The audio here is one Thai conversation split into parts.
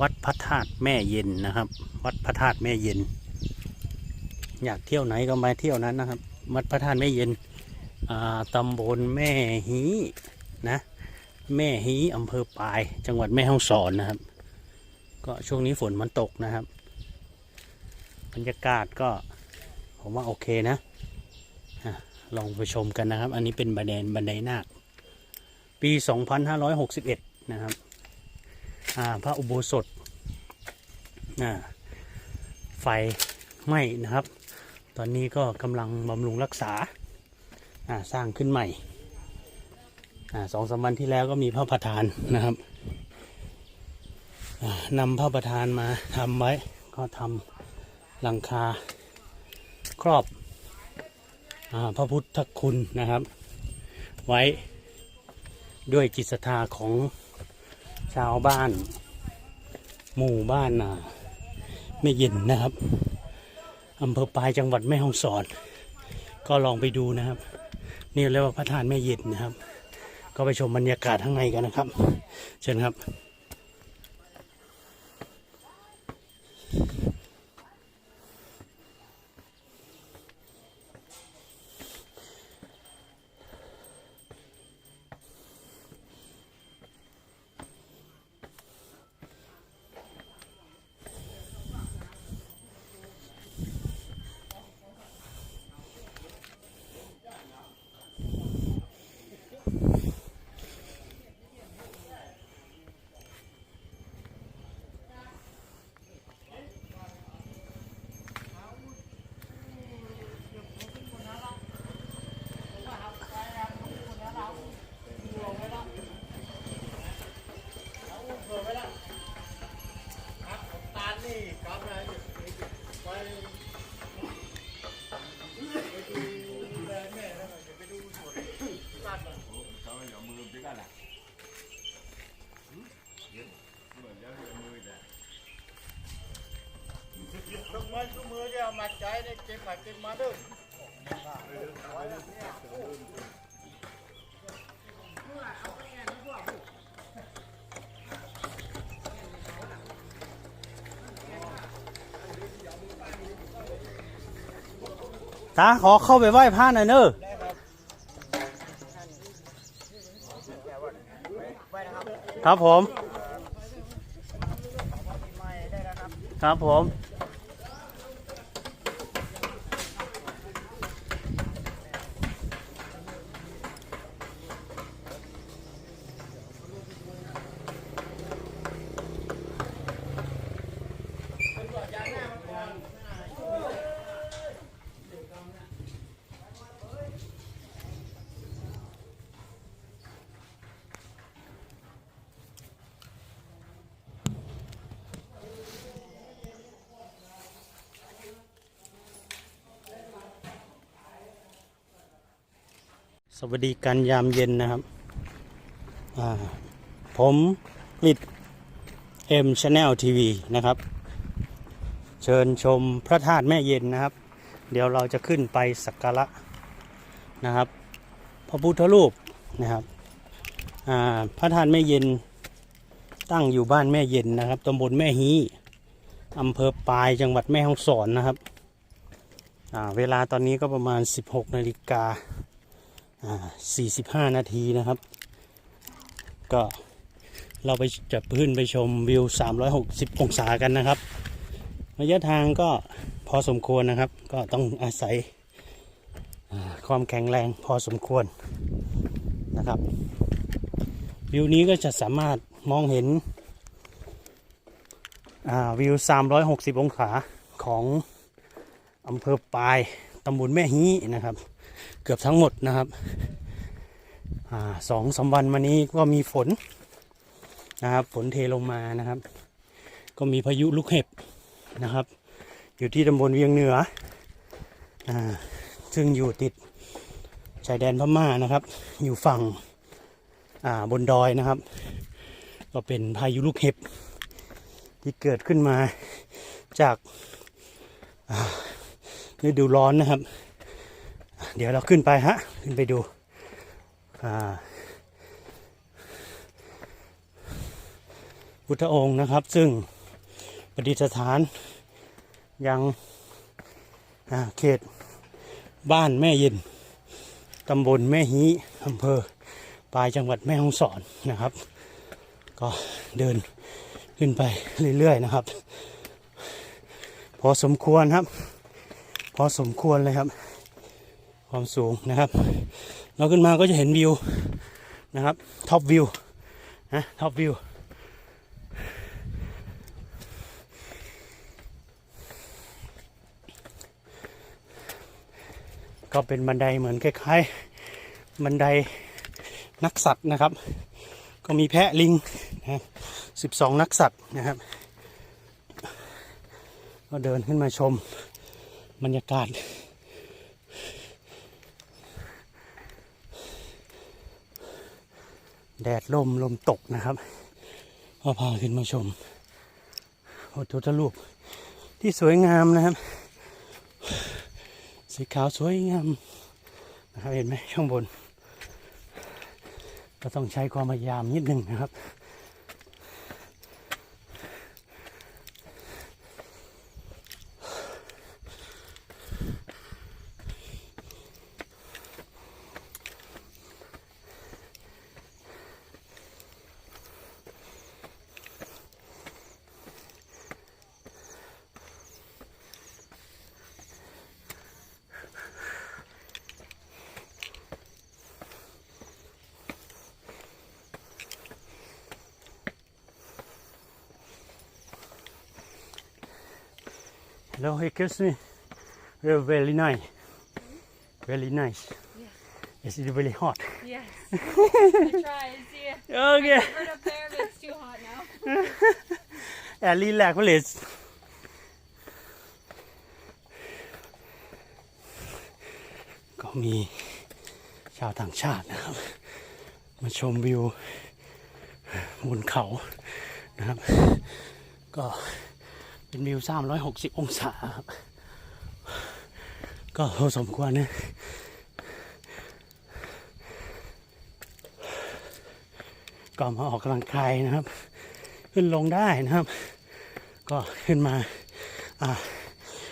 วัดพระธาตุแม่เย็นนะครับ วัดพระธาตุแม่เย็น อยากเที่ยวไหนก็มาเที่ยวนั้นนะครับ วัดพระธาตุแม่เย็นอ่าตำบลแม่ฮีนะ แม่ฮีอำเภอปาย จังหวัดแม่ฮ่องสอนนะครับ ก็ช่วงนี้ฝนมันตกนะครับ บรรยากาศก็ผมว่าโอเคนะลองไปชมกันนะครับ อันนี้เป็นบันไดบันไดนาค ปี 2561 นะครับอ่า พระอุโบสถไฟไหม้นะครับ ตอนนี้ก็กำลังบำรุงรักษาสร้างขึ้นใหม่สองสามวันที่แล้วก็มีพระประธานนะครับนำพระประธานมาทำไว้ก็ทำหลังคาครอบอพระพุทธคุณนะครับ ไว้ด้วยจิตศรัทธาของ ชาวบ้าน หมู่บ้านอ่าแม่เย็นนะครับอำเภอปลายจังหวัดแม่ฮ่องสอน ก็ลองไปดูนะครับ นี่เรียกว่าพระธาตุแม่เย็นนะครับ ก็ไปชมบรรยากาศข้างในกันนะครับ เชิญครับ ทุกมือทุกมือจะเอามาใจได้เก็บมาเก็บมาเด้อ ตาขอเข้าไปไหว้พระหน่อยเนอะ ครับผม ครับผม สวัสดีกันยามเย็นนะครับ ผมกลิดเอ็มชาแนลทีวีนะครับ เชิญชมพระธาตุแม่เย็นนะครับ เดี๋ยวเราจะขึ้นไปสักการะนะครับ พระพุทธรูปนะครับพระธาตุแม่เย็นตั้งอยู่บ้านแม่เย็นนะครับตำบลแม่ฮีอำเภอปายจังหวัดแม่ฮ่องสอนนะครับเวลาตอนนี้ก็ประมาณ 16นาฬิกา อ่า45นาทีนะครับ ก็เราไปจะพื้นไปชมวิว 360 องศากันนะครับ ระยะทางก็พอสมควรนะครับ ก็ต้องอาศัยความแข็งแรงพอสมควรนะครับ วิวนี้ก็จะสามารถมองเห็นวิว 360 องศาของอำเภอปายตำบลแม่ฮีนะครับ กือบทั้งหมดนะครับอสองสามวันมานี้ก็มีฝนนะครับ ฝนเทลงมานะครับ ก็มีพายุลูกเห็บนะครับ อยู่ที่ตำบลเวียงเหนืออซึ่งอยู่ติดชายแดนพม่านะครับ อยู่ฝั่งบนดอยนะครับ ก็เป็นพายุลูกเห็บ ที่เกิดขึ้นมาจากฤดูร้อนนะครับ เดี๋ยวเราขึ้นไปฮะ ขึ้นไปดู พุทธองค์นะครับ ซึ่งประดิษฐานยังอ่าเขตบ้านแม่เย็น ตำบลแม่ฮีอำเภอปลายจังหวัดแม่ฮ่องสอนนะครับ ก็เดินขึ้นไปเรื่อยๆนะครับ พอสมควรครับ พอสมควรเลยครับ ความสูงนะครับ เราขึ้นมาก็จะเห็นวิวนะครับท็อปวิวนะท็อปวิวก็เป็นบันไดเหมือนคล้ายๆ บันไดนักสัตว์นะครับ ก็มีแพะลิงนะสิบสองนักสัตว์นะครับ ก็เดินขึ้นมาชมบรรยากาศ แดดลมลมตกนะครับก็พาขึ้นมาชมพระพุทธรูปที่สวยงามนะครับ สีขาวสวยงามนะครับเห็นไหมข้างบน ก็ต้องใช้ความพยายามนิดนึงนะครับ Hello, excuse me. You're very nice. Very nice. Is it really hot? Yes. I try and see it. Okay. Right up there, but it's too hot now. And relax, please. ก็มีชาวต่างชาตินะครับ มาชมวิวบนเขานะครับ ก็ เป็นวิว 360 องศาครับ ก็พอสมควรนะก็มาออกกำลังกายนะครับ ขึ้นลงได้นะครับ ก็ขึ้นมาอ่า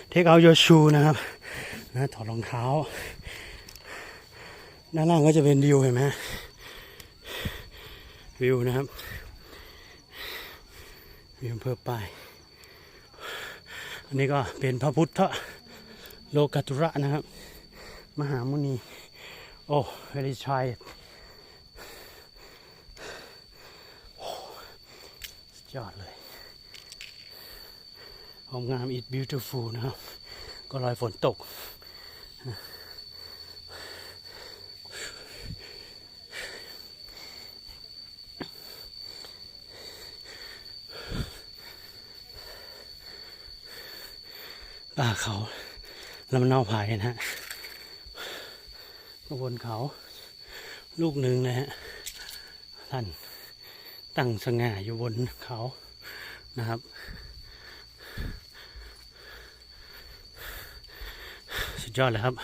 เทคเอาโยชูนะครับนะถอดรองเท้า ด้านล่างก็จะเป็นวิวเห็นไหมวิวนะครับวิวอำเพื่อไปาย อันนี้ก็เป็นพระพุทธโลกัตุระนะครับ มหามุนี โอ้เวลิชัยสุดยอดเลยหอมงาม is beautiful นะครับ ก็รอยฝนตก ป่าเขา ลำเนาผายนะฮะก็บนเขาลูกหนึ่งนะฮะท่านตั้งสง่าอยู่บนเขานะครับ สุดยอดเลยครับ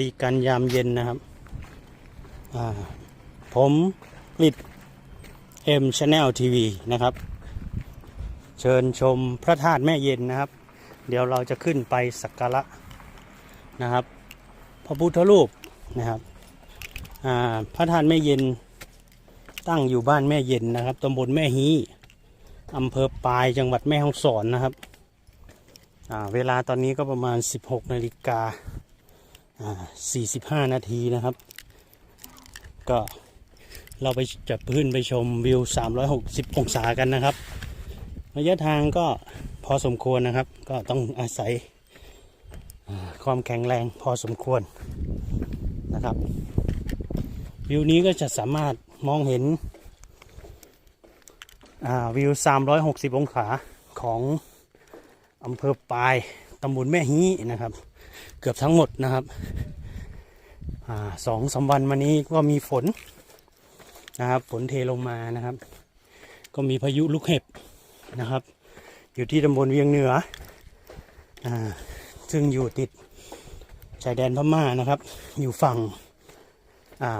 ดีกันยามเย็นนะครับผมกลิดเอ็มชาแนลทีวีนะครับ เชิญชมพระธาตุแม่เย็นนะครับ เดี๋ยวเราจะขึ้นไปสักการะนะครับ พระพุทธรูปนะครับพระธาตุแม่เย็นตั้งอยู่บ้านแม่เย็นนะครับตำบลแม่ฮีอำเภอปายจังหวัดแม่ฮ่องสอนนะครับเวลาตอนนี้ก็ประมาณ 16นาฬิกา อ่า45นาทีนะครับ ก็เราไปจะพื้นไปชมวิว 360 องศากันนะครับ ระยะทางก็พอสมควรนะครับ ก็ต้องอาศัยความแข็งแรงพอสมควรนะครับ วิวนี้ก็จะสามารถมองเห็นวิว 360 องศาของอำเภอปายตำบลแม่ฮีนะครับ เกือบทั้งหมดนะครับอสองสามวันมานี้ก็มีฝนนะครับ ฝนเทลงมานะครับ ก็มีพายุลูกเห็บนะครับ อยู่ที่ตำบลเวียงเหนืออซึ่งอยู่ติดชายแดนพม่านะครับ อยู่ฝั่ง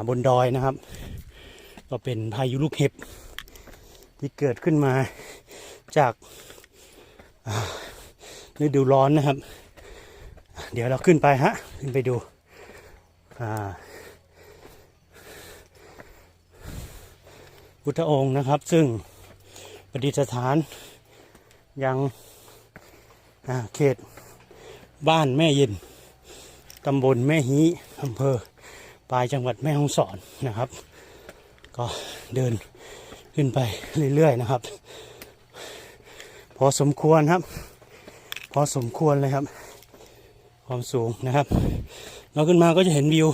บนดอยนะครับ ก็เป็นพายุลูกเห็บที่เกิดขึ้นมาจากฤดูร้อนนะครับ เดี๋ยวเราขึ้นไปฮะ ขึ้นไปดู อ่าพุทธองค์นะครับ ซึ่งประดิษฐานยังอ่าเขตบ้านแม่ย็นตำบลแม่ฮีอำเภอปลายจังหวัดแม่ฮ่องสอนนะครับ ก็เดินขึ้นไปเรื่อยๆนะครับ พอสมควรครับ พอสมควรเลยครับ ความสูงนะครับ เราขึ้นมาก็จะเห็นวิว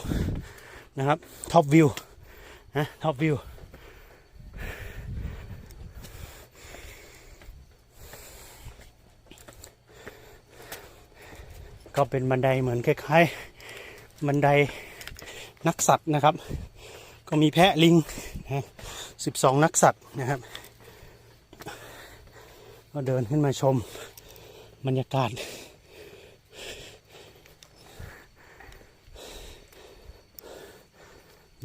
นะครับท็อปวิวนะท็อปวิวก็เป็นบันไดเหมือนคล้ายๆ บันไดนักสัตว์นะครับ ก็มีแพะลิงนะสิบสองนักสัตว์นะครับ ก็เดินขึ้นมาชมบรรยากาศ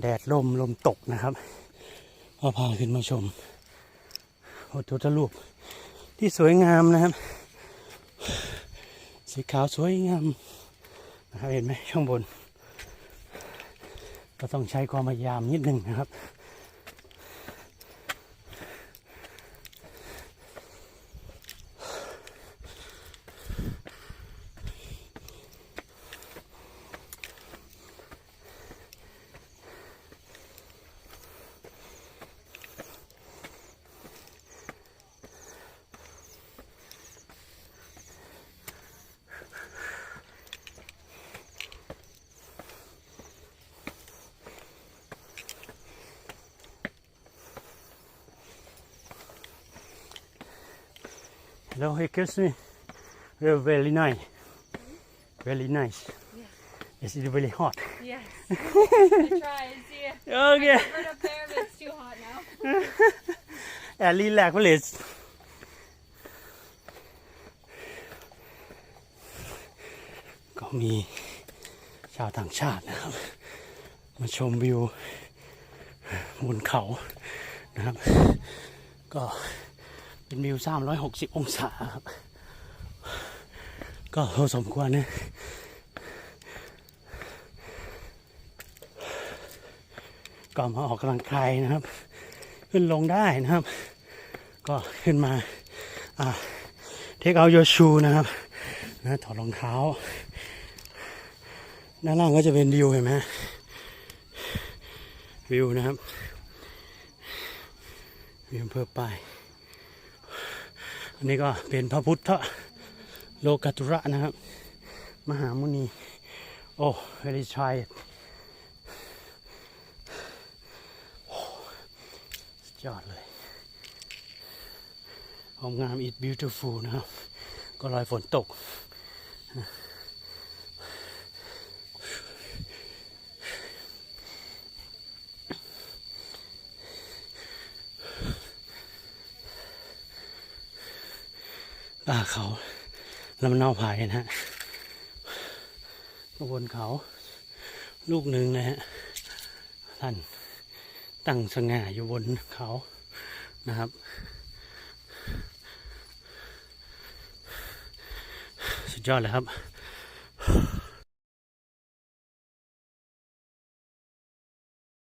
แดดลมลมตกนะครับก็พาขึ้นมาชมพระพุทธรูปที่สวยงามนะครับ สีขาวสวยงามนะครับเห็นไหมข้างบน ก็ต้องใช้ความพยายามนิดหนึ่งนะครับ Hello, excuse me. You're very nice. Very nice. Is it really hot? Yes. I try and see. Okay. Right up there, but it's too hot now. And relax, please. ก็มีชาวต่างชาตินะครับ มาชมวิวบนเขานะครับ ก็ เป็นวิว 360 องศาครับ ก็พอสมควรนะก็มาออกกำลังกายนะครับ ขึ้นลงได้นะครับ ก็ขึ้นมาอ่าเทคเอาโยชูนะครับนะถอดรองเท้า ด้านล่างก็จะเป็นวิวเห็นไหมวิวนะครับวิวอำเภอปลาย อันนี้ก็เป็นพระพุทธโลกัตุระนะครับ มหามุนี โอ้เวลิชัยสุดยอดเลยความงาม is beautiful นะครับ ก็รอยฝนตก ป่าเขาลำเนาไผ่นะฮะบนเขา ลูกหนึ่งนะฮะท่านตั้งสง่าอยู่บนเขานะครับ สุดยอดเลยครับ